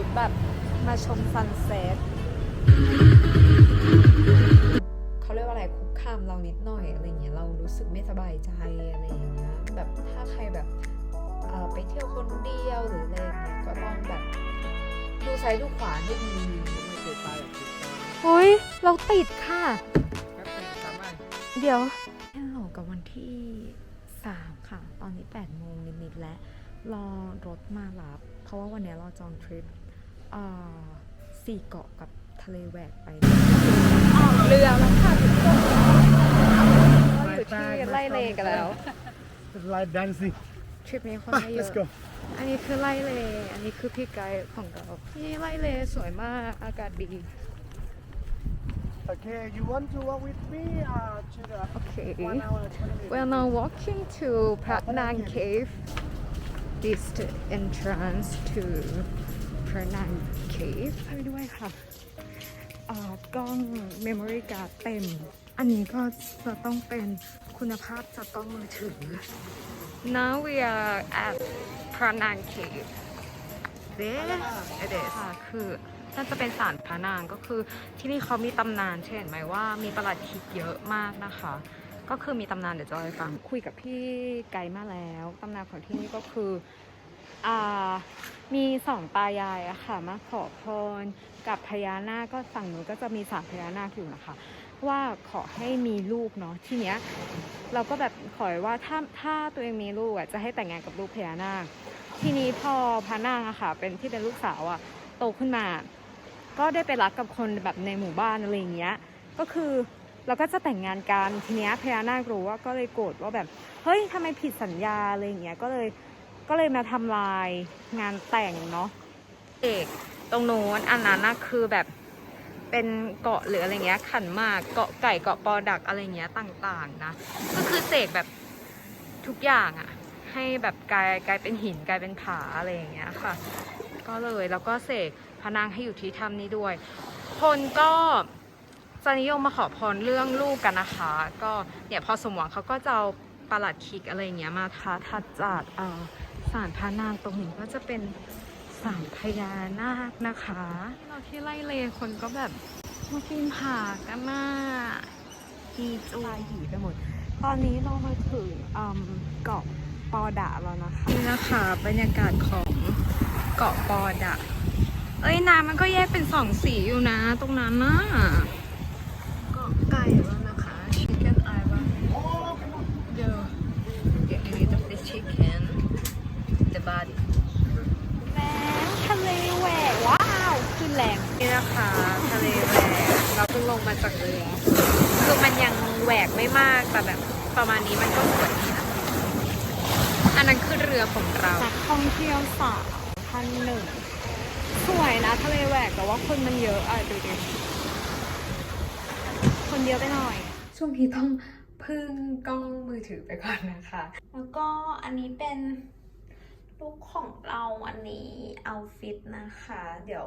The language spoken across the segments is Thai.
ชุดแบบมาชมซันเซ็ตเขาเรียกว่าอะไรคุกคามเรานิดหน่อยอะไรเงี้ยเรารู้สึกไม่สบายใจอะไรอย่างเงี้ยแบบถ้าใครแบบเอ่อไปเที่ยวคนเดียวหรืออะไรอย่างเงี้ยก็ต้องแบบดูซ้ายดูขวาให้ดีไม่เคยไปหรอกเฮ้ยเราติดค่ะแป๊บนึงสามารถเดี๋ยวฮัลโหลกับวันที่ 3 ค่ะ ตอนนี้8โมงนิดๆแล้วรอรถมารับ เพราะว่าวันนี้เราจองทริปเอ่อ สี่เกาะกับทะเลแหวกไปออกเรือแล้วค่ะทุกคนเราอยู่ที่ไล่เลกันแล้ว Live dancing ทริปนี้คนไปไม่เย let's อะ go อันนี้คือไล่เล อันนี้คือพี่ไกด์ของเราที่ไล่เลสวยมากอากาศดี Okay you want to walk with me uh, to the โอเค one hour and 20 minutes We're now walking to Pranang Cave. This is the entrance to Pranang Cave ไปด้วยค่ะอ่ากล้อง memory card เต็ม อันนี้ก็จะต้องเป็นคุณภาพจากกล้องมือถือ Now we are at Pranang Cave. This it is ค่ะคือน่าจะเป็นศาลพระนางก็คือที่นี่เขามีตำนานเช่นไหมว่ามีประหลัดขิกเยอะมากนะคะ ก็คือมีตำนานเดี๋ยวจะเล่าให้ฟังคุยกับพี่ไกมาแล้วตำนานของที่นี่ก็คือ มีสองตายายอะค่ะมาขอพรกับพญานาคก็ฝั่งหนูก็จะมีสามพญานาคอยู่นะคะ ว่าขอให้มีลูกเนาะทีเนี้ยเราก็แบบขอว่าถ้าถ้าตัวเองมีลูกอะจะให้แต่งงานกับลูกพญานาค ทีนี้พอพระนางอะค่ะ เป็นที่เป็นลูกสาวอะโตขึ้นมา ก็ได้ไปรักกับคนแบบในหมู่บ้านอะไรอย่างเงี้ยก็คือเราก็จะแต่งงานกันทีเนี้ยพญานาครู้ว่าก็เลยโกรธว่าแบบเฮ้ยทำไมผิดสัญญาอะไรอย่างเงี้ยก็เลย ก็เลยมาทำลายงานแต่งเนาะเอกตรงโน้นอันนั้นนะคือแบบเป็นเกาะหรืออะไรเงี้ย ขันมากเกาะไก่เกาะปอดักอะไรเงี้ยต่างๆนะ ก็คือเสกแบบทุกอย่างอะให้แบบกลายกลายเป็นหินกลายเป็นผาอะไรอย่างเงี้ยค่ะ ก็เลยแล้วก็เสกพนางให้อยู่ที่ถ้ำนี้ด้วย คนก็จะนิยมมาขอพรเรื่องลูกกันนะคะ ก็เนี่ยพอสมหวังเขาก็จะเอาประหลัดขิกอะไรเงี้ยมาทาทัดจากเอ่อศาลพระนางตรงนี้ก็จะเป็นศาลพญานาคนะคะเราที่ไล่เลคนก็แบบมาปีนผากันมามีจูลายหีไปหมด ตอนนี้เรามาถึงเกาะปอดะแล้วนะคะ นี่นะคะบรรยากาศของเกาะปอดะ เอ้ยน้ำมันก็แยกเป็นสองสีอยู่นะ ตรงนั้นนะเกาะไก่แล้วนะคะ chicken island เดี๋ยว get a little of the chicken the body แรงทะเลแหวกว้าวขึ้นแรงนี่นะคะทะเลแหวกเราเพิ่งลง มาจากเรือคือมันยังแหวกไม่มากแต่แบบประมาณนี้มันก็สวยดีนะอันนั้นคือเรือของเราจากท่องเที่ยวสามพันหนึ่งสวยนะทะเลแหวกแต่ว่าคนมันเยอะอะดูดิคนเยอะไปหน่อย ช่วงนี้ต้องพึ่งกล้องมือถือไปก่อนนะคะ แล้วก็อันนี้เป็นลุคของเราอันนี้เอาฟิตนะคะ เดี๋ยว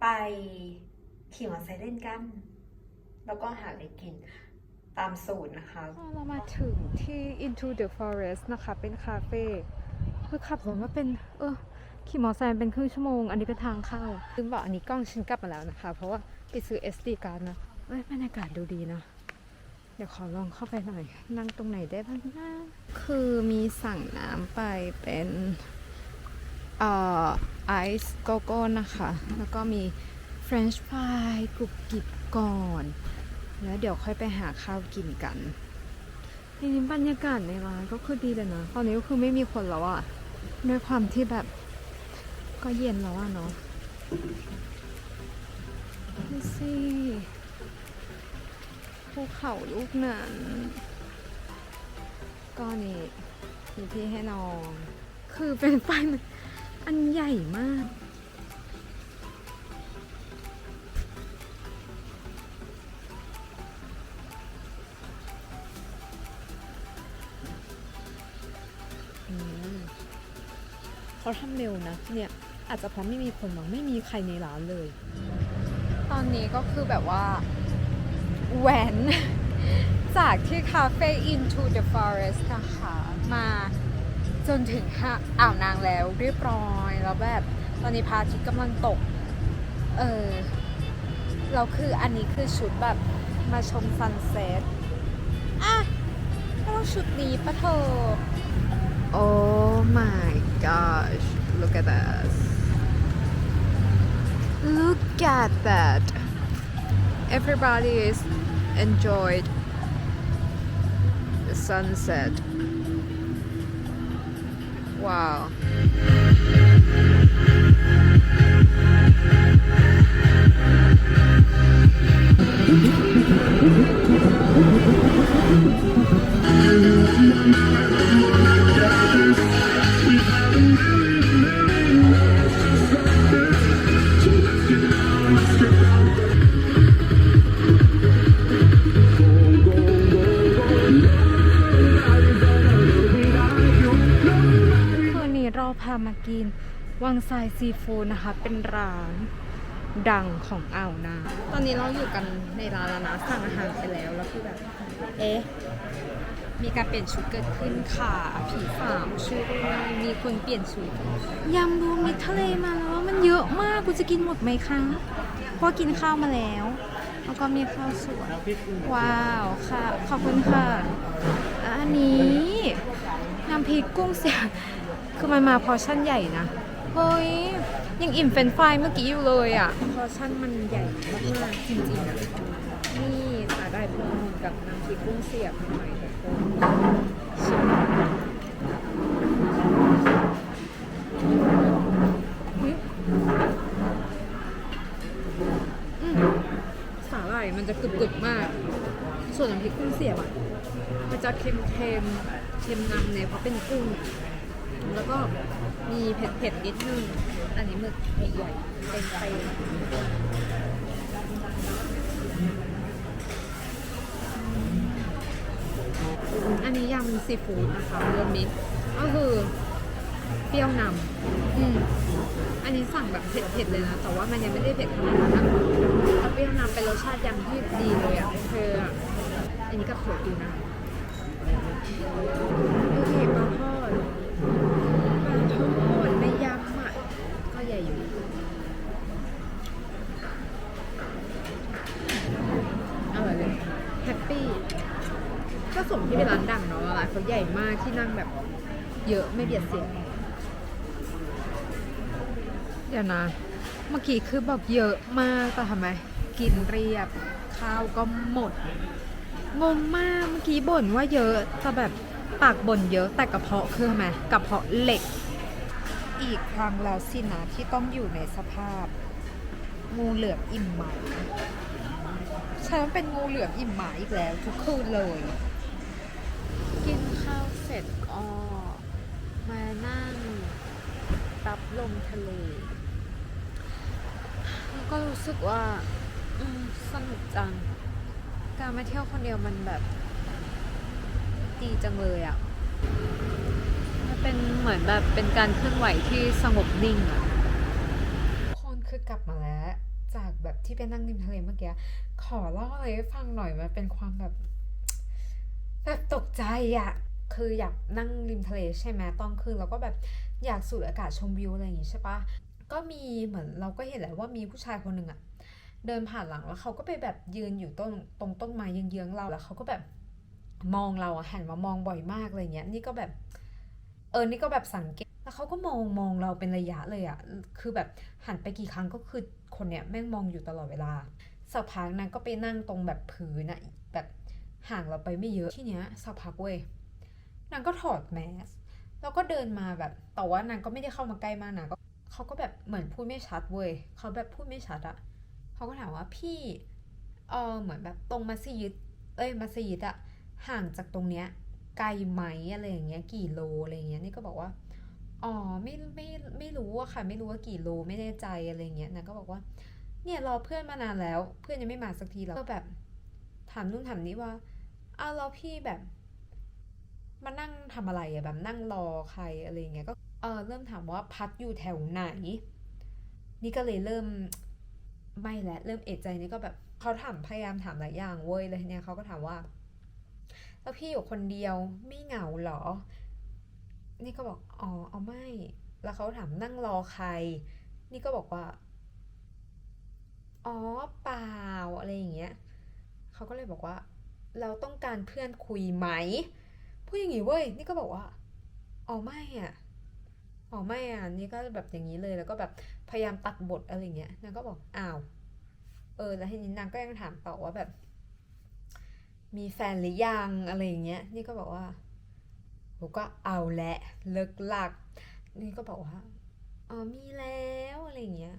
ไป ขี่มอเตอร์ไซค์เล่นกัน แล้วก็หาอะไรกินตามสูตรนะคะ เรามาถึงที่ Into the Forest นะคะ เป็นคาเฟ่คือขับรถมาเป็น เออขี่มอเตอร์ไซค์เป็นครึ่งชั่วโมง อันนี้เป็นทางเข้าลืมบอกอันนี้กล้องฉันกลับมาแล้วนะคะ เพราะว่าไปซื้อ SD card นะเอ้ยบรรยากาศดูดีนะ เดี๋ยวขอลองเข้าไปหน่อย นั่งตรงไหนได้บ้างนะ คือมีสั่งน้ำไปเป็นเอ่อไอซ์โกโก้นะคะ แล้วก็มี ฟรนช์ฟรายกรุบกริบก่อน แล้วเดี๋ยวค่อยไปหาข้าวกินกันทีนี้บรรยากาศในร้านก็คือดีเลยนะ ตอนนี้ก็คือไม่มีคนแล้วอะด้วยความที่แบบก็เย็นแล้วอะเนาะดูสิภูเขาลูกนั้นก็นี่มีที่ให้นอนคือเป็นไฟมันอันใหญ่มาก เขาทำเร็วนะเนี่ยอาจจะเพราะไม่มีคนมั้งไม่มีใครในร้านเลย ตอนนี้ก็คือแบบว่าแหวนจากที่คาเฟ่ Into the Forest นะคะมาจนถึงอ่าวนางแล้วเรียบร้อย แล้วแบบตอนนี้พระอาทิตย์กำลังตก เออเราคืออันนี้คือชุดแบบมาชมซันเซ็ตอะก็ต้องชุดนี้ปะเธอ Oh my gosh. Look at this look at that. Everybody is enjoyed the sunset. Wow พามากิน วังไซซีฟู้ดนะคะ เป็นร้านดังของอ่าวนาตอนนี้เราอยู่กันในร้านแล้วนะสั่งอาหารไปแล้วแล้วคือแบบ เอ๊ะ มีการเปลี่ยนชุดเกิดขึ้นค่ะ ผีสาวชุดมีคนเปลี่ยนชุดยำรวมมิตรทะเลมาแล้วมันเยอะมากกูจะกินหมดไหมคะเพราะกินข้าวมาแล้ว แล้วก็มีข้าวสวยว้าวค่ะ ขอบคุณค่ะ อันนี้น้ำพริกกุ้งเสีย คือมันมาพอชั่นใหญ่นะ เฮ้ย ยังอิ่มเฟรนฟรายเมื่อกี้อยู่เลยอะ พอชั่นมันใหญ่มากๆจริงๆอะ นี่สาหร่ายพวงกับน้ำพริกกุ้งเสียบหน่อยทุกคนชิมสาหร่ายมันจะกรึบๆมาก ส่วนน้ำพริกกุ้งเสียบอะ มันจะเค็มๆ เค็มนำเลยเพราะเป็นกุ้ง แล้วก็มีเผ็ดๆนิดนึง อันนี้หมึกใหญ่เป็นไปอันนี้ยำซีฟู้ดนะคะรวมมิตรก็คือเปรี้ยวนำอืมอันนี้สั่งแบบเผ็ดๆเลยนะ แต่ว่ามันยังไม่ได้เผ็ดขนาดนั้นนะแต่เปรี้ยวนำเป็นรสชาติยำที่ดีเลยอะคืออันนี้ก็โขดดีนะโอเคปลาทอด ปลาทอดในยำอะก็ใหญ่อยู่อร่อยเลยแฮปปี้ก็สมที่เป็นร้านดังเนาะร้านเขาใหญ่มากที่นั่งแบบ เยอะไม่เบียดเสียงเดี๋ยวนะ เมื่อกี้คือแบบเยอะมากแต่ทำไม กินเรียบข้าวก็หมด งงมากเมื่อกี้บ่นว่าเยอะแต่แบบปากบ่นเยอะแต่กระเพาะคือทำไมกระเพาะเหล็ก อีกครั้งแล้วสินะที่ต้องอยู่ในสภาพ งูเหลือมอิ่มหมาฉันเป็นงูเหลือมอิ่มหมาอีกแล้ว ทุกคืนเลย กินข้าวเสร็จก็มานั่งรับลมทะเลแล้วก็รู้สึกว่าสนุกจัง การมาเที่ยวคนเดียวมันแบบ ดีจังเลยอะ่ะ เป็นเหมือนแบบเป็นการเคลื่อนไหวที่สงบนิ่งอะคนคือกลับมาแล้ว จากแบบที่ไปนั่งริมทะเลเมื่อกี้ ขอเล่าอะไรให้ฟังหน่อยมันเป็นความแบบ แบบตกใจอะ่ะคืออยากนั่งริมทะเลใช่ไหมตอนคืนเราก็แบบอยากสูดอากาศชมวิวอะไรอย่างงี้ใช่ปะก็มีเหมือนเราก็เห็นแหละว่ามีผู้ชายคนหนึ่งอะเดินผ่านหลังแล้วเขาก็ไปแบบยืนอยู่ต้นตรงต้นไม้เยื้องๆเราแล้วเขาก็แบบมองเราอะหันมามองบ่อยมากอะไรเงี้ย นี่ก็แบบ เออ นี่ก็แบบสังเกต แล้วเขาก็มองมองเราเป็นระยะเลยอะคือแบบหันไปกี่ครั้งก็คือคนเนี้ยแม่งมองอยู่ตลอดเวลา สักพักนางก็ไปนั่งตรงแบบพื้นอะแบบห่างเราไปไม่เยอะที่เนี้ยสักพักเว้ย นางก็ถอดแมส แล้วก็เดินมาแบบ แต่ว่านางก็ไม่ได้เข้ามาใกล้มากนะก็เขาก็แบบเหมือนพูดไม่ชัดเว้ย เขาแบบพูดไม่ชัดอะเขาก็ถามว่าพี่ เออเหมือนแบบตรงมัสยิด เอ้ยมัสยิดอะห่างจากตรงเนี้ย ไกลไหมอะไรอย่างเงี้ยกี่โลอะไรอย่างเงี้ยนี่ก็บอกว่าอ๋อไม่ไม่ไม่รู้อะค่ะ ไม่รู้ว่ากี่โลไม่แน่ใจอะไรอย่างเงี้ยนะก็บอกว่า เนี่ยรอเพื่อนมานานแล้ว เพื่อนยังไม่มาสักทีแล้วก็แบบ ถามนู่นถามนี้ว่าอ้าวแล้วพี่แบบมานั่งทำอะไรอะแบบนั่งรอใครอะไรอย่างเงี้ยก็เออเริ่มถามว่าพักอยู่แถวไหน นี่ก็เลยเริ่มไม่แหละเริ่มเอะใจนี่ก็แบบเขาถามพยายามถามหลายอย่างเว้ยเลยเนี่ยเขาก็ถามว่า แล้วพี่อยู่คนเดียวไม่เหงาเหรอ นี่ก็บอกอ๋อเอาไม่ แล้วเขาถามนั่งรอใคร นี่ก็บอกว่า อ๋อเปล่าอะไรอย่างเงี้ยเขาก็เลยบอกว่า เราต้องการเพื่อนคุยไหมพูดอย่างงี้เว้ย นี่ก็บอกว่าอ๋อไม่อะอ๋อไม่อะนี่ก็แบบอย่างนี้เลยแล้วก็แบบพยายามตัดบทอะไรอย่างเงี้ยนางก็บอกอ้าวเออแล้วทีนี้นางก็ยังถามต่อว่าแบบ มีแฟนหรือยังอะไรอย่างเงี้ย นี่ก็บอกว่าผมก็เอาแหละเลิกหลัก นี่ก็บอกว่าอ๋อมีแล้วอะไรอย่างเงี้ย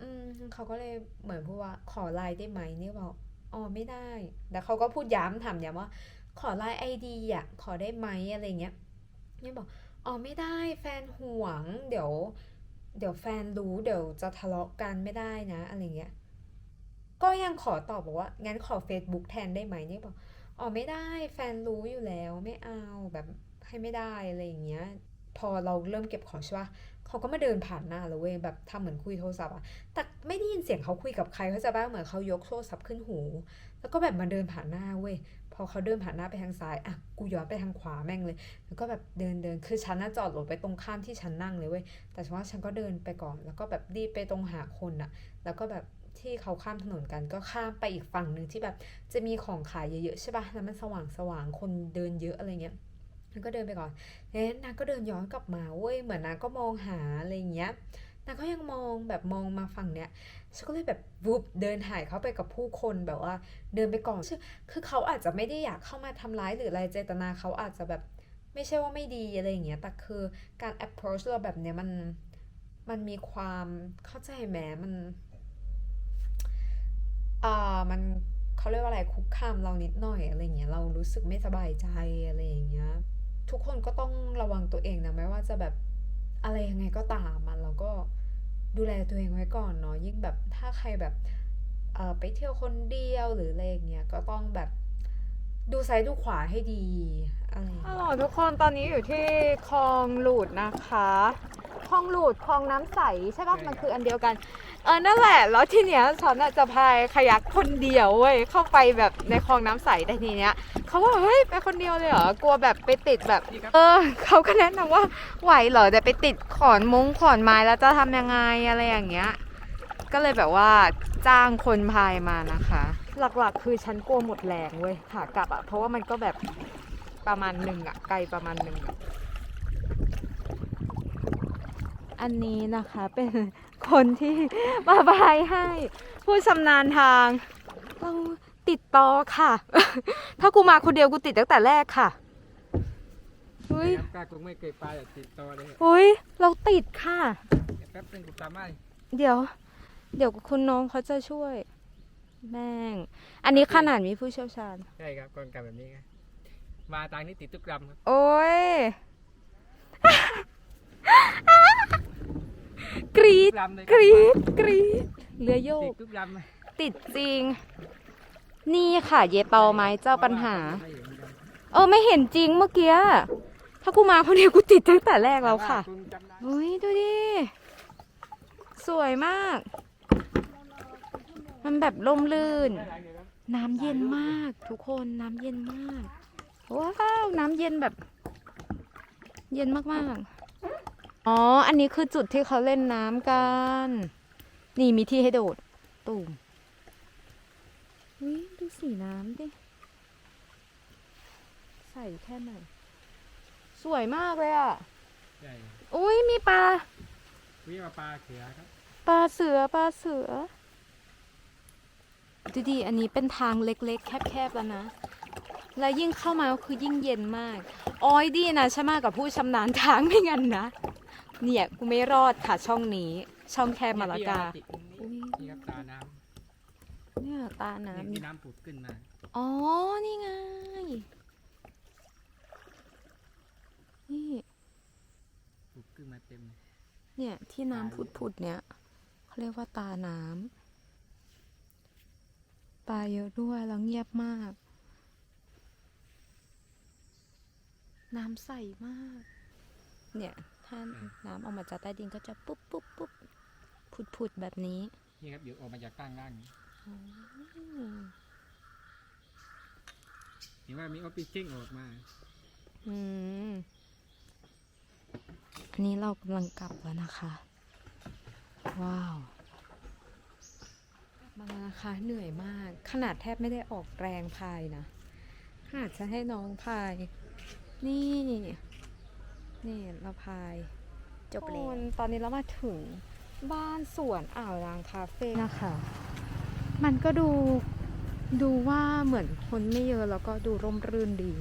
อืมเขาก็เลยเหมือนพูดว่าขอไลน์ได้ไหมนี่บอกอ๋อไม่ได้ แต่เขาก็พูดย้ำถามย้ำว่า ขอไลน์ไอดีอะขอได้ไหมอะไรเงี้ย นี่บอกอ๋อไม่ได้แฟนห่วง เดี๋ยว เดี๋ยวแฟนรู้เดี๋ยวจะทะเลาะกันไม่ได้นะ อะไรเงี้ย ก็ยังขอตอบบอกว่า งั้นขอ Facebook แทนได้ไหมนี่บอกอ๋อไม่ได้แฟนรู้อยู่แล้วไม่เอาแบบให้ไม่ได้อะไรอย่างเงี้ย พอเราเริ่มเก็บของใช่ปะเขาก็มาเดินผ่านหน้าเราเว้ยแบบทำเหมือนคุยโทรศัพท์อะแต่ไม่ได้ยินเสียงเขาคุยกับใครเขาจะบ้าเหมือนเขายกโทรศัพท์ขึ้นหู แล้วก็แบบมาเดินผ่านหน้าเว้ยพอเขาเดินผ่านหน้าไปทางซ้ายอะกูย้อนไปทางขวาแม่งเลย แล้วก็แบบเดินเดินคือฉันน่าจอดรถไปตรงข้ามที่ฉันนั่งเลยเว้ยแต่ฉันว่าฉันก็เดินไปก่อน แล้วก็แบบรีบไปตรงหาคนอะแล้วก็แบบ ที่เขาข้ามถนนกันก็ข้ามไปอีกฝั่งหนึ่งที่แบบจะมีของขายเยอะๆใช่ปะแล้วมันสว่างสว่างๆคนเดินเยอะอะไรเงี้ยนางก็เดินไปก่อนแล้วนางก็เดินย้อนกลับมาเว้ยเหมือนนางก็มองหาอะไรเงี้ยนางก็ยังมองแบบมองมาฝั่งเนี้ยฉันก็เลยแบบวุบเดินหายเข้าไปกับผู้คนแบบว่าเดินไปก่อนคือเขาอาจจะไม่ได้อยากเข้ามาทำร้ายหรืออะไรเจตนาเขาอาจจะแบบไม่ใช่ว่าไม่ดีอะไรอย่างเงี้ยแต่คือการ approach เราแบบเนี้ยมันมันมีความเข้าใจแหมมัน อ่ามันเขาเรียกว่าอะไรคุกคามเรานิดหน่อยอะไรเงี้ยเรารู้สึกไม่สบายใจอะไรอย่างเงี้ย ทุกคนก็ต้องระวังตัวเองนะไม่ว่าจะแบบอะไรยังไงก็ตามมันเราก็ดูแลตัวเองไว้ก่อนเนาะยิ่งแบบถ้าใครแบบเอ่อไปเที่ยวคนเดียวหรืออะไรอย่างเงี้ยก็ต้องแบบ ดูซ้ายดูขวาให้ดีอะไรอย่างฮัลเงี้ยโหลทุกคนตอนนี้อยู่ที่คลองหลูดนะคะคลองหลูดคลองน้ำใสใช่ปะมันคืออันเดียวกัน เออนั่นแหละ แล้วทีเนี้ยฉันน่ะจะพายขยักคนเดียวเว้ยเข้าไปแบบในคลองน้ำใสแต่ทีเนี้ยเขาว่าเฮ้ยไปคนเดียวเลยเหรอกลัวแบบไปติดแบบ เออเขาก็แนะนำว่าไหวเหรอแต่ไปติดขอนมุ้งขอนไม้แล้วจะทำยังไงอะไรอย่างเงี้ย ก็เลยแบบว่าจ้างคนพายมานะคะ หลักๆ คือฉันกลัวหมดแรงเว้ยขากลับอะเพราะว่ามันก็แบบประมาณหนึ่งอะไกลประมาณหนึ่งอะอันนี้นะคะเป็นคนที่มาพายให้ ผู้ชำนาญทางเราติดต่อค่ะ ถ้ากูมาคนเดียวกูติดตั้งแต่แรกค่ะเฮ้ยครับกล้าคงไม่เคยไปอะติดต่อเลยเฮ้ยเราติดค่ะเดี๋ยวแป๊บนึงกูตามมาเดี๋ยว เดี๋ยวคุณน้องเขาจะช่วย แม่ง อันนี้ขนาดมีผู้เชี่ยวชาญ ใช่ครับกลไกแบบนี้ไงมาทางนี้ติดทุกลำครับโอ้ย กรีดทุกลำเลยกรีด กรีดเรือโยติกดทุกลำเลยติดจริง นี่ค่ะ เยเปาไหมเจ้าปัญหาไม่เห็นกันเออไม่เห็นจริงเมื่อกี้ ถ้ากูมาคนเดียวกูติดตั้งแต่แรกแล้วค่ะต่าณจำได้เฮ้ยดูดิ สวยมาก มันแบบล่มลื่นได้หลายเดือนครับน้ำเย็นมาก ทุกคนน้ำเย็นมาก ว้าวน้ำเย็นแบบ เย็นมากๆ อ๋อ อันนี้คือจุดที่เขาเล่นน้ำกัน นี่มีที่ให้โดดตุ่มวิดูสีน้ำดิ ใส่แค่ไหน สวยมากเลยอะใช่อุ้ยมีปลา วิ่งมาปลาเขือครับ ปลาเสือปลาเสือ ดูดิอันนี้เป็นทางเล็กๆ แคบๆแล้วนะ แล้วยิ่งเข้ามาก็คือยิ่งเย็นมากอ้อยดีนะฉันมากับผู้ชำนาญทางไม่งั้นนะ เนี่ยกูไม่รอดค่ะช่องนี้ ช่องแคบมาละกาติดตรงนี้อุ๊ยนี่ครับตาน้เนี่ยตาำน้ำนี่นี่น้ำผุดขึ้นมาอ๋อ นี่ไง นี่ ผุดขึ้นมาเต็มเนี่ยที่น้ำผุดๆเนี่ยเขาเรียกว่าตาน้ำ ปลาเยอะด้วยแล้วเงียบมาก น้ำใสมาก เนี่ย ถ้าน้ำออกมาจากใต้ดินก็จะปุ๊บปุ๊บปุ๊บผุดๆแบบนี้นี่ครับอยู่ออกมาจากข้างล่างนี่อืมเห็นว่ามีออฟฟิศซิ่งออกมา อืมอันนี้เรากำลังกลับแล้วนะคะ ว้าว มาแล้วนะคะเหนื่อยมาก ขนาดแทบไม่ได้ออกแรงพายนะขนาดจะให้น้องพาย นี่ นี่เราพายจบแล้วคนตอนนี้เรามาถึงบ้านสวนอ่าวนางคาเฟ่นะคะ มันก็ดูดูว่าเหมือนคนไม่เยอะแล้วก็ดูร่มรื่นดี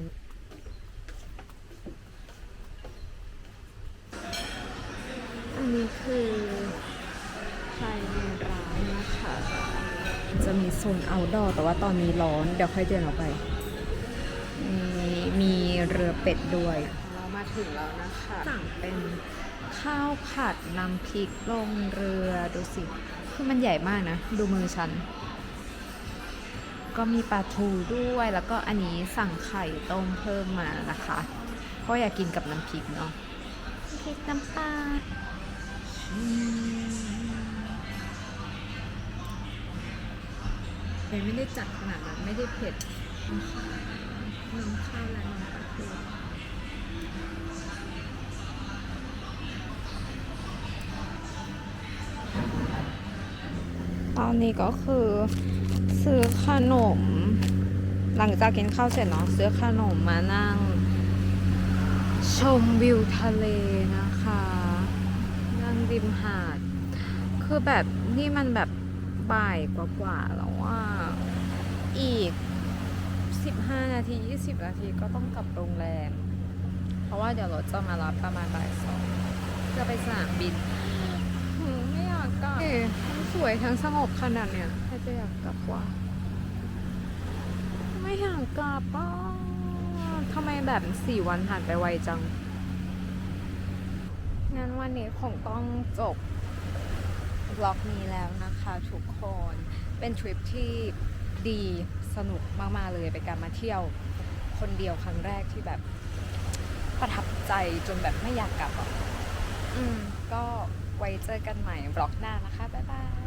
อันนี้คือ มีโซนเอาดอแต่ว่าตอนนี้ร้อนเดี๋ยวค่อยเดินออกไป มีมีเรือเป็ดด้วย เรามาถึงแล้วนะคะสั่งเป็นข้าวผัดน้ำพริกลงเรือดูสิ คือมันใหญ่มากนะ ดูมือฉัน ก็มีปลาทูด้วยแล้วก็อันนี้สั่งไข่ต้มเพิ่มมานะคะเพราะอยากกินกับน้ำพริกเนาะน้ำพริกน้ำปลา มแต่ไม่ได้จัดขนาดนั้นไม่ได้เผ็ดน้ำข้าวและน้ำปลาทูตอนนี้ก็คือซื้อขนม หลังจากกินข้าวเสร็จเนาะซื้อขนมมานั่ง ชมวิวทะเลนะคะ นั่งริมหาด คือแบบนี่มันแบบบ่ายกว่าๆแล้ว อีก 15 นาที 20 นาทีก็ต้องกลับโรงแรม เพราะว่าเดี๋ยวรถจะมารับประมาณบ่ายสองเพื่อไปสนามบินหืมไม่อยากกลับเอ๊ะทั้งสวยทั้งสงบขนาดเนี้ยใครจะอยากกลับวะไม่อยากกลับอะทำไมแบบสี่วันผ่านไปไวจัง งั้นวันนี้คงต้องจบบล็อกนี้แล้วนะคะทุกคน เป็นทริปที่ ดีสนุกมากๆเลยเป็นการมาเที่ยวคนเดียวครั้งแรกที่แบบประทับใจจนแบบไม่อยากกลับอะอืมก็ไว้เจอกันใหม่บล็อกหน้านะคะ บ๊ายบาย